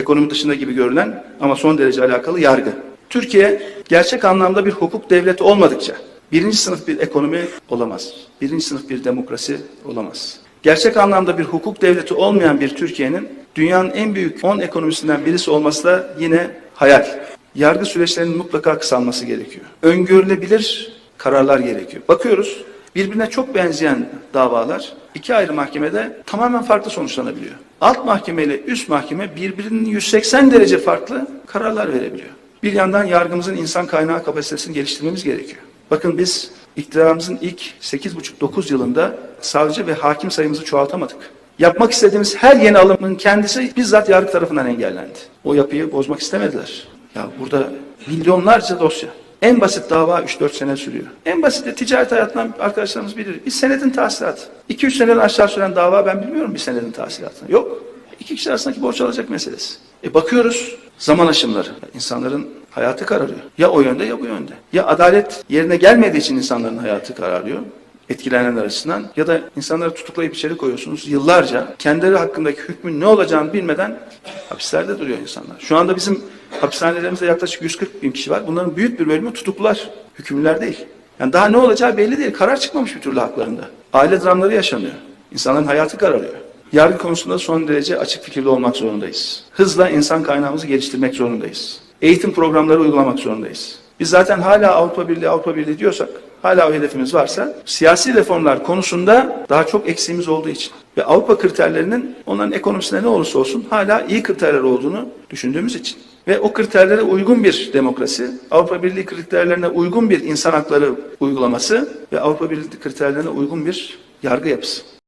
Ekonomi dışında gibi görünen ama son derece alakalı yargı. Türkiye gerçek anlamda bir hukuk devleti olmadıkça birinci sınıf bir ekonomi olamaz. Birinci sınıf bir demokrasi olamaz. Gerçek anlamda bir hukuk devleti olmayan bir Türkiye'nin dünyanın en büyük 10 ekonomisinden birisi olması da yine hayal. Yargı süreçlerinin mutlaka kısalması gerekiyor. Öngörülebilir kararlar gerekiyor. Bakıyoruz birbirine çok benzeyen davalar iki ayrı mahkemede tamamen farklı sonuçlanabiliyor. Alt mahkeme ile üst mahkeme birbirinin 180 derece farklı kararlar verebiliyor. Bir yandan yargımızın insan kaynağı kapasitesini geliştirmemiz gerekiyor. Bakın biz iktidarımızın ilk 8,5-9 yılında savcı ve hakim sayımızı çoğaltamadık. Yapmak istediğimiz her yeni alımın kendisi bizzat yargı tarafından engellendi. O yapıyı bozmak istemediler. Ya burada milyonlarca dosya. En basit dava 3-4 sene sürüyor. En basit de ticaret hayatından arkadaşlarımız bilir. Bir senedin tahsilatı. 2-3 seneden aşağı süren dava ben bilmiyorum bir senedin tahsilatını. Yok. İki kişi arasındaki borç alacak meselesi. E bakıyoruz zaman aşımları. İnsanların hayatı kararıyor. Ya o yönde ya bu yönde. Ya adalet yerine gelmediği için insanların hayatı kararıyor etkilenenler açısından ya da insanları tutuklayıp içeri koyuyorsunuz yıllarca kendileri hakkındaki hükmün ne olacağını bilmeden hapislerde duruyor insanlar. Şu anda bizim hapishanelerimizde yaklaşık 140 bin kişi var. Bunların büyük bir bölümü tutuklular, hükümlüler değil. Yani daha ne olacağı belli değil. Karar çıkmamış bir türlü haklarında. Aile dramları yaşanıyor. İnsanların hayatı kararıyor. Yargı konusunda son derece açık fikirli olmak zorundayız. Hızla insan kaynağımızı geliştirmek zorundayız. Eğitim programları uygulamak zorundayız. Biz zaten hala Avrupa Birliği, Avrupa Birliği diyorsak, hala o hedefimiz varsa, siyasi reformlar konusunda daha çok eksiğimiz olduğu için ve Avrupa kriterlerinin onların ekonomisinde ne olursa olsun hala iyi kriterler olduğunu düşündüğümüz için ve o kriterlere uygun bir demokrasi, Avrupa Birliği kriterlerine uygun bir insan hakları uygulaması ve Avrupa Birliği kriterlerine uygun bir yargı yapısı.